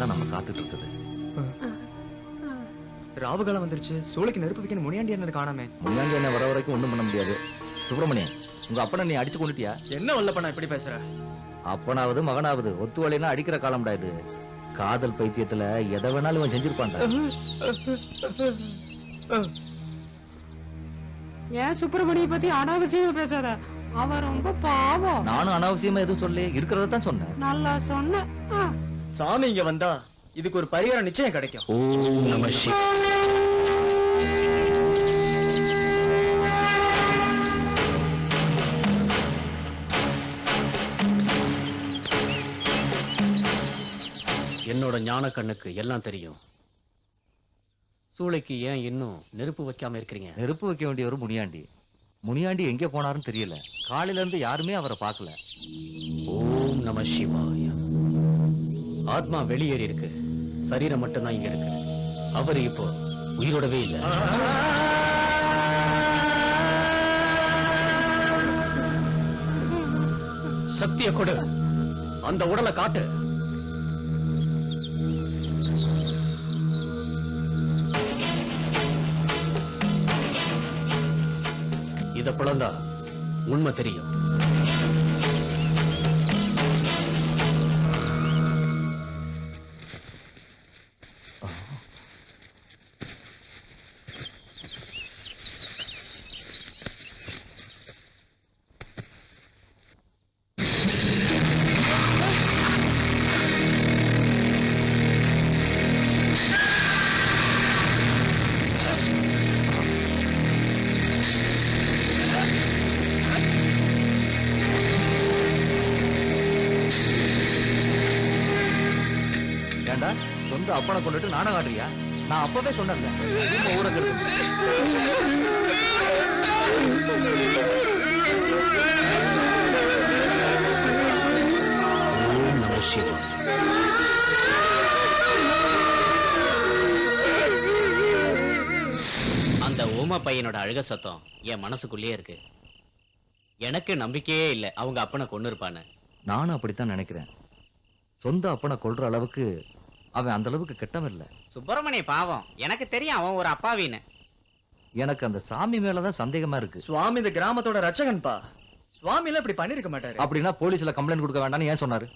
தான் நம்ம காத்துட்டு இருக்குது ராவுகாலம் வந்துருச்சு. சூளைக்கு நெருப்பு வைக்கணும் முனியாண்டி என்ன காணாமே. முன்னாடி என்ன வர வரைக்கும் ஒண்ணும் பண்ண முடியாது. சுப்பிரமணியன் உங்க அப்பனை நீ அடிச்சு கொண்டுட்டியா? என்ன வல்லப்பண்ணா இப்படி பேசுற? அப்பனாவது மகனாவது ஒத்து வலைனா அடிக்கிற காலம்டா இது. காதல் பைத்தியத்துல எதை வேணாலும் இவன் செஞ்சிருப்பான்டா. ஏன் சுப்பிரமணிய பத்தி அனாவசியமா பேசாத? அவன் ரொம்ப பாவம். நானும் அனாவசியமா எதுவும் சொல்லி இருக்கிறத தான் சொன்னேன். நல்லா சொன்ன. சாமி இங்க வந்தா இதுக்கு ஒரு பரிகாரம் நிச்சயம் கிடைக்கும். ஓம் நம என்னோட ஞான கண்ணுக்கு எல்லாம் தெரியும். சூளைக்கு ஏன் இன்னும் நெருப்பு வைக்காம இருக்கிறீங்க? நெருப்பு வைக்க வேண்டிய ஒரு முனியாண்டி. முனியாண்டி எங்க போனாருன்னு தெரியல. காலையில இருந்து யாருமே அவரை பார்க்கல. ஓம் நம சிவாய ஆத்மா வெளியேறி இருக்கு. சரீரம் மட்டும்தான் இங்க இருக்கு. அவர் இப்போ உயிரோடவே இல்ல. சக்திய கொடு. அந்த உடலை காட்டு. இத குழந்தா உண்மை தெரியும். அப்பனை கொண்டுட்டு நானும் ஆடுறியா நான் அப்பவே சொன்னேன் ஊரை அந்த ஓமா பையனோட அழுக சத்தம் என் மனசுக்குள்ளேயே இருக்கு. எனக்கு நம்பிக்கையே இல்லை அவங்க அப்பனை கொண்டு இருப்பான்னு நானும் அப்படித்தான் நினைக்கிறேன். சொந்த அப்பனை கொள்ற அளவுக்கு அவன் அந்த அளவுக்கு கெட்டவன் இல்ல சுப்பிரமணிய பாவம். எனக்கு தெரியும் அவன் ஒரு அப்பாவின்னு. எனக்கு அந்த சாமி மேலதான் சந்தேகமா இருக்கு. சுவாமி இந்த கிராமத்தோட ரட்சகன்பா? சுவாமி எல்லாம் இப்படி பண்ணிருக்க மாட்டாரு. அப்படின்னா போலீஸ்ல கம்ப்ளைண்ட் கொடுக்க வேண்டாம்னு ஏன் சொன்னாரு?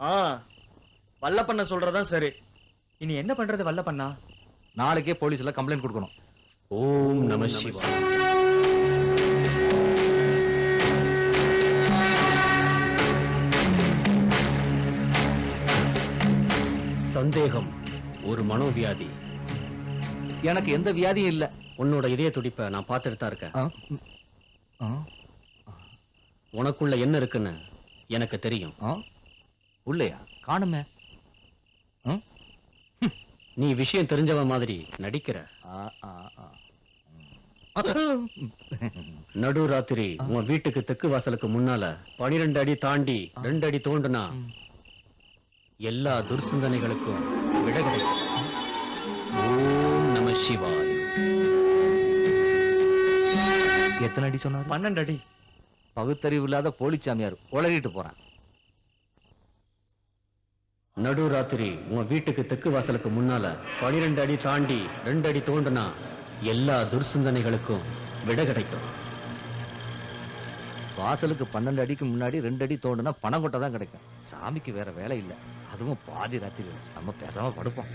ஆ வல்லப்பண்ண சொல்றதான் சரி. இனி என்ன பண்றது வல்லப்பண்ணா? நாளைக்கே போலீஸ்ல கம்ப்ளைண்ட் கொடுக்கணும். ஓம் நம சிவாய. சந்தேகம் ஒரு மனோவியாதி. எனக்கு எந்த வியாதியும் இல்ல. உன்னோட இதய துடிப்பை நான் பார்த்துட்டு தான் இருக்கேன் உனக்குள்ள என்ன இருக்குன்னு எனக்கு தெரியும். உள்ளையா? காணுமே? நீ விஷயம் தெரிஞ்சவன் மாதிரி நடிக்கிற. நடு ராத்திரி உன் வீட்டுக்கு தெற்கு வாசலுக்கு முன்னால பனிரெண்டு அடி தாண்டி ரெண்டு அடி தோண்டுனா எல்லா துர்சிந்தனைகளுக்கும் விட கிடைக்கும் ஓம் நம சிவாய். எத்தனை அடி சொன்னாரு? பன்னெண்டு அடி. பகுத்தறிவு இல்லாத போலிச்சாமியார் உளறிட்டு போறான் நடு ராத்திரி உன் வீட்டுக்கு தெற்கு வாசலுக்கு முன்னால பனிரெண்டு அடி தாண்டி ரெண்டு அடி தோண்டுனா எல்லா துர்சிந்தனைகளுக்கும் விட கிடைக்கும். வாசலுக்கு பன்னெண்டு அடிக்கு முன்னாடி ரெண்டு அடி தோண்டுனா பணம் கொட்டை தான் கிடைக்கும். சாமிக்கு வேற வேலை இல்ல. அதுவும் பாதி ராத்திரி. நம்ம பேசாம படுப்போம்.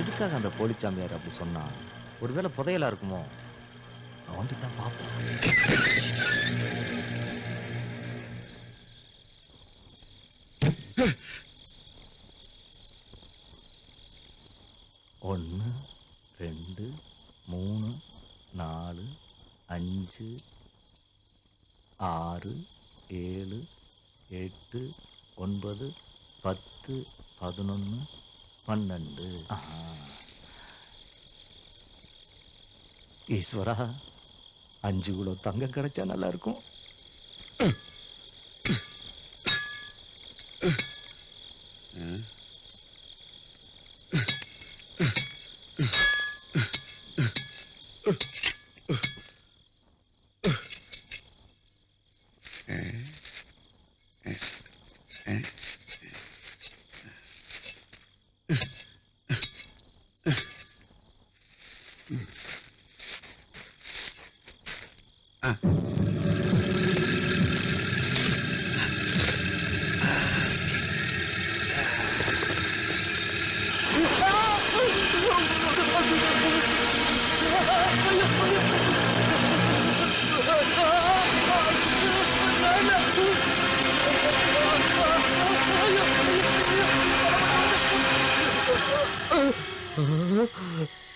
எதுக்காக அந்த போலிச்சாமியார் அப்படி சொன்னா? ஒருவேளை புதையலா இருக்குமோ? நோண்டி தான் பார்ப்போம் ஒன்று ரெண்டு மூணு நாலு அஞ்சு ஆறு ஏழு எட்டு ஒன்பது பத்து பதினொன்று பன்னெண்டு. ஈஸ்வரா அஞ்சு கிலோ தங்கம் கிடைச்சா நல்லா இருக்கும்.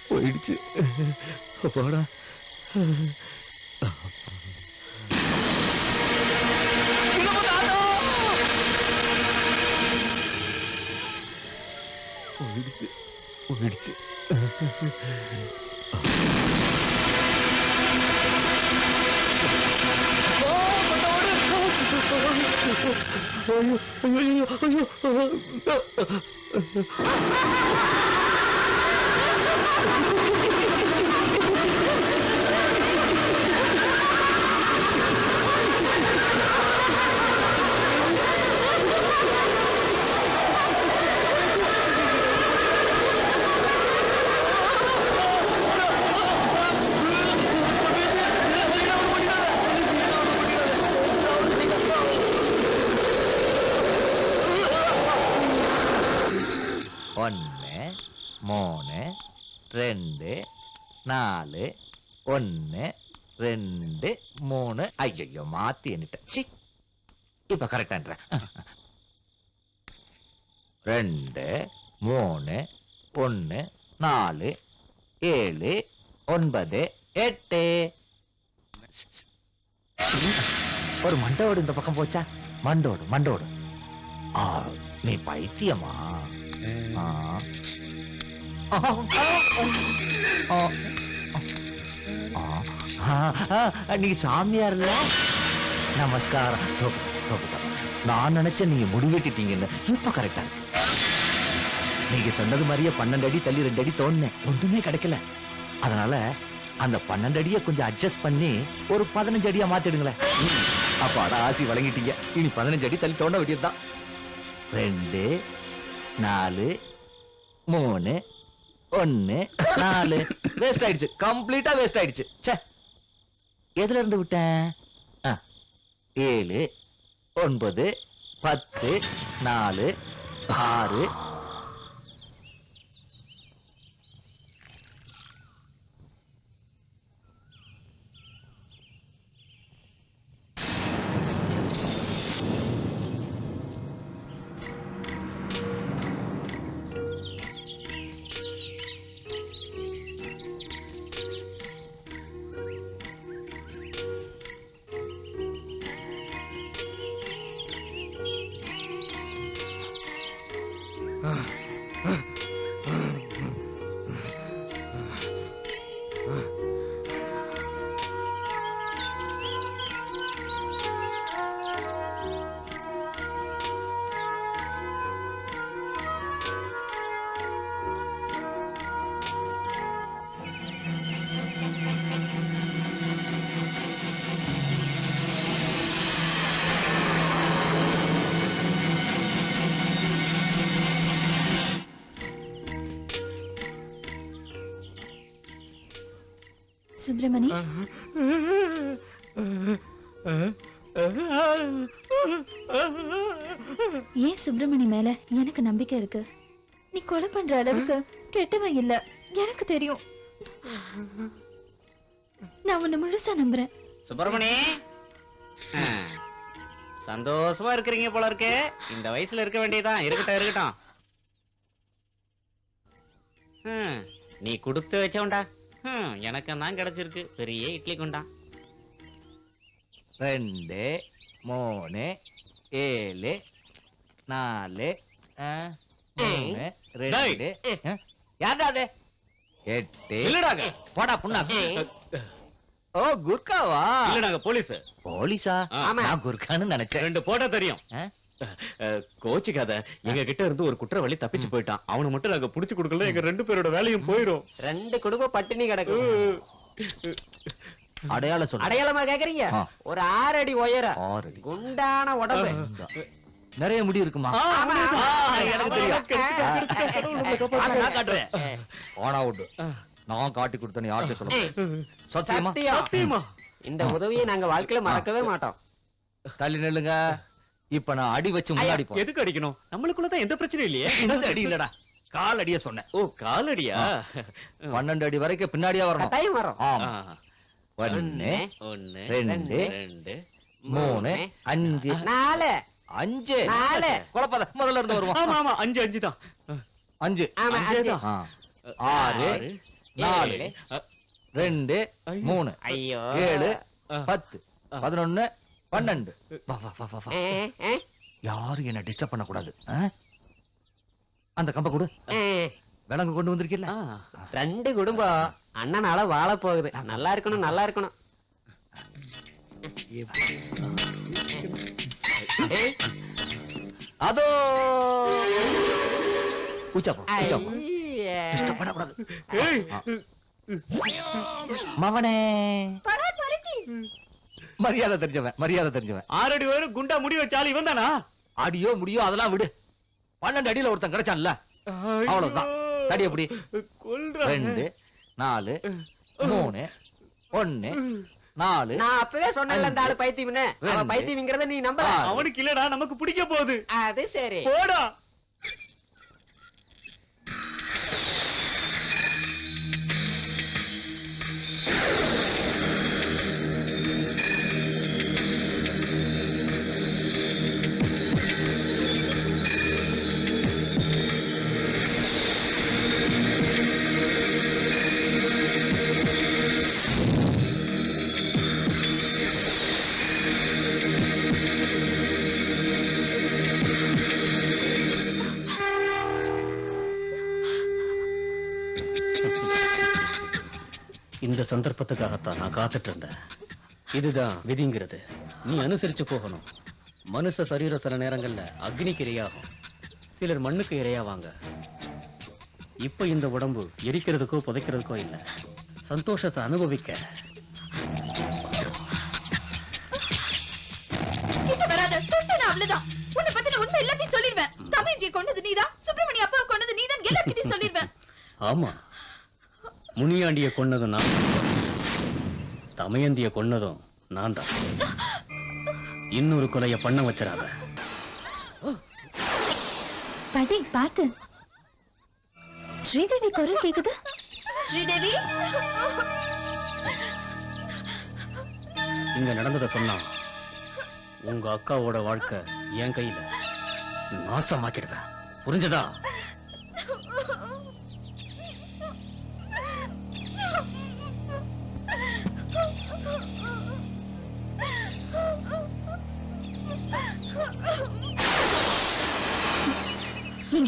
போயிடுச்சு. போடா. போயிடுச்சு ஐயோ ஐயோ ஐயோ ஐயோ ரெண்டு நாலு ஒன்று ரெண்டு மூணு. ஐயோ மாத்தி எண்ணிட்டேன். சி இப்போ கரெக்டான்ற ரெண்டு மூணு ஒன்று நாலு ஏழு ஒன்பது எட்டு. ஒரு மண்டோடு இந்த பக்கம் போச்சா? மண்டோடு மண்டோடு. ஆ நீ பைத்தியமா? ஆ. ஆ, ஆ, நீ சாமியார்ல நமஸ்காரம் நான் நினைச்ச நீங்க முடிவெட்டிட்டீங்கன்னு இப்ப கரெக்டா இருக்கு. நீங்க சொன்னது மாதிரியே பன்னெண்டு அடி தள்ளி ரெண்டு அடி தோணுனேன். ஒன்றுமே கிடைக்கல. அதனால அந்த பன்னெண்டு அடியை கொஞ்சம் அட்ஜஸ்ட் பண்ணி ஒரு பதினஞ்சு அடியா மாத்திடுங்களேன். அப்ப அட ஆசி வழங்கிட்டீங்க. இனி பதினஞ்சு அடி தள்ளி தோண்ட வேண்டியதுதான். ரெண்டு நாலு மூணு ஒன்னு நாலு. வேஸ்ட் ஆயிடுச்சு. கம்ப்ளீட்டா வேஸ்ட் ஆயிடுச்சு. சே எதுல இருந்து விட்டேன்? ஏழு ஒன்பது பத்து நாலு ஆறு 嗯 சுப்பிரமணி. ஏன் சுப்பிரமணி மேல எனக்கு நம்பிக்கை இருக்கு? நீ கொலை பண்ற அளவுக்கு கெட்டவன் இல்ல. எனக்கு தெரியும். நான் உன்னை முழுசா நம்புறேன். சுப்பிரமணி. சந்தோஷமா இருக்கிறீங்க போல இருக்கு. இந்த வயசுல இருக்க வேண்டியதான் இருக்கட்டும் இருக்கட்டும். நீ கொடுத்து வச்சவன்டா. ஹம், எனக்கும் தான் கிடைச்சிருக்கு. பெரிய இட்லி குண்டா. ரெண்டு மூணு ஏழு நாலு மூணு ரெண்டு யார்டா அது? எட்டு. இல்லடாங்க. போடா புண்ணா. ஓ குர்காவா? இல்லடாங்க போலீஸ். போலீஸா? ஆமா. குர்கான்னு நினைச்சேன். ரெண்டு போட்டா தெரியும். கோச்சிக்காத. எங்க கிட்ட இருந்து ஒரு குற்றவாளி தப்பிச்சு போயிட்டான். அவனை மட்டும் நாங்க புடிச்சு கொடுக்கல எங்க ரெண்டு பேரோட வேலையும் போயிரும். ரெண்டு குடும்பம் பட்டினி கிடக்கும். அடையாளம் சொல்லு அடையாளமா கேக்குறீங்க. ஒரு ஆறு அடி உயர. குண்டான உடம்பு. நிறைய முடி இருக்குமா? எனக்கு தெரியும். நான் காட்டுறேன். ஆனா உண்டு நான் காட்டி கொடுத்தேன்னு யார்கிட்ட சொல்ல. சத்தியமா? இந்த உதவியை நாங்க வாழ்க்கையில மறக்கவே மாட்டோம். தள்ளி நில்லுங்க. இப்ப நான் அடி வச்சு முன்னாடி போறேன். எதுக்கு அடிக்கணும்? நம்மளுக்குள்ளதான் எந்த பிரச்சனையும் இல்லையே. அடி இல்லடா? கால் அடிய சொன்னேன். ஓ காலடியா? பன்னெண்டு அடி வரைக்கும் பின்னாடியா வரணும். கட்டாயம் வரோம். ஒன்னு ஒண்ணு ரெண்டு ரெண்டு மூணு அஞ்சு. நாலு. அஞ்சு. நாலு. குழப்பாத முதல்ல இருந்து வருவோம். ஆமா ஆமா அஞ்சு அஞ்சு தான். அஞ்சு. ஆறு நாலு. ரெண்டு. மூணு ஐயோ. ஏழு. பத்து பதினொன்னு பன்னெண்டு. வா வா வா யாரும் என்ன டிஸ்டர்ப் பண்ண கூடாது அந்த கம்ப கொடு. ஏ. விலங்கு கொண்டு வந்திருக்கீல்ல. ரெண்டு குடும்பம். அண்ணனால வாழ போகுது நல்லா இருக்கணும் நல்லா இருக்கணும். அதோ. உச்சா போ உச்சா போ ஐயே. டிஸ்டர்ப் பண்ண கூடாது ஏய், மவனே மரியாதை தெரிஞ்சவன் மரியாதை தெரிஞ்சவன். ஆறடி வரும் குண்டா முடி வச்சாலும் இவன் தானா? அடியோ முடியோ அதெல்லாம் விடு. பன்னெண்டு அடியில ஒருத்தன் கிடைச்சான்ல. அவ்வளவுதான். தடி எப்படி? கொல்றேன். ரெண்டு நாலு மூணு ஒன்னு நாலு நான் அப்பவே சொன்னேன்ல இந்த ஆளு பைத்தியம்னு. அவன். பைத்தியம்ங்கிறத நீ நம்பல. ஆறு. அவனுக்கு இல்லடா நமக்கு பிடிக்க போகுது. அது சரி. போடா. சந்தர்ப்பத்துக்காகத்தான் நான் காத்துட்டு இருந்தேன் இதுதான் விதிங்கிறது. நீ அனுசரிச்சு போகணும். மனுஷ சரீரம் சில நேரங்கள்ல அக்னிக்கு இரையாகும். சிலர் மண்ணுக்கு இரையாவாங்க. இப்ப இந்த உடம்பு எரிக்கிறதுக்கோ புதைக்கிறதுக்கோ இல்ல. சந்தோஷத்தை அனுபவிக்க. உண்மை எல்லாத்தையும் சொல்லிடுவேன். தமையந்திய கொண்டது நீதான் சுப்பிரமணிய அப்பா கொண்டது நீதான் எல்லாத்தையும் சொல்லிடுவேன். ஆமா. முனியாண்டிய கொன்னதும் நான் தமயந்திய கொன்னதும் நான் தான் இன்னொரு கொலைய பண்ண வச்சிடாத. படி பாத்து. ஸ்ரீதேவி குரல் கேக்குது? ஸ்ரீதேவி? இங்க நடந்ததை சொன்னா உங்க அக்காவோட வாழ்க்கை என் கையில நாசமாக்கிடுவேன் புரிஞ்சதா?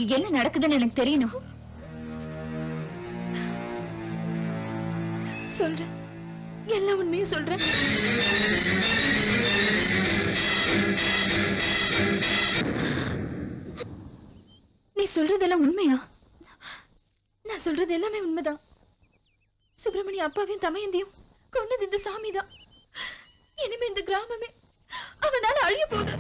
இங்க என்ன நடக்குதுன்னு எனக்கு தெரியணும். சொல்றேன். எல்லா உண்மையும் சொல்றேன். நீ சொல்றதெல்லாம் உண்மையா? நான் சொல்றது எல்லாமே உண்மைதான். சுப்பிரமணிய அப்பாவையும் தமையந்தையும் கொண்டது இந்த சாமி தான் இனிமே இந்த கிராமமே அவனால அழிய போகுது.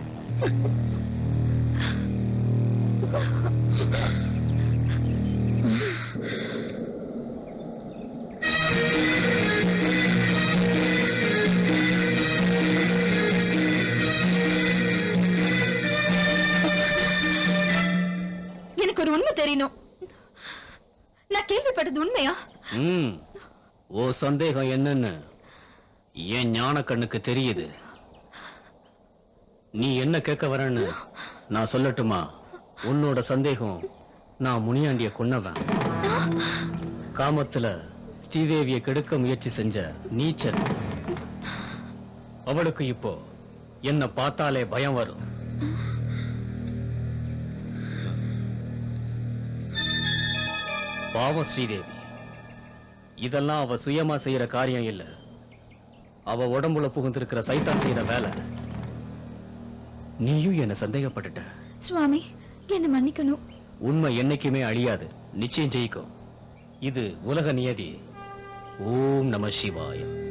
எனக்கு ஒரு உண்மை தெரியணும். நான் கேள்விப்பட்டது உண்மையா? ம் ஓ சந்தேகம் என்னன்னு என் ஞான கண்ணுக்கு தெரியுது. நீ என்ன கேட்க வரேன்னு நான் சொல்லட்டுமா? உன்னோட சந்தேகம் நான் முனியாண்டிய கொன்னவன். காமத்துல ஸ்ரீதேவியை கெடுக்க முயற்சி செஞ்ச நீச்சல். அவளுக்கு இப்போ என்ன பார்த்தாலே பயம் வரும். பாவம் ஸ்ரீதேவி. இதெல்லாம் அவ சுயமா செய்யற காரியம் இல்ல. அவ உடம்புல புகுந்திருக்கிற சைத்தான் செய்யற வேலை. நீயும் என்ன சந்தேகப்பட்டுட்ட. சுவாமி என்ன மன்னிக்கணும். உண்மை என்னைக்குமே அழியாது. நிச்சயம் ஜெயிக்கும். இது உலக நியதி. ஓம் நம சிவாயம்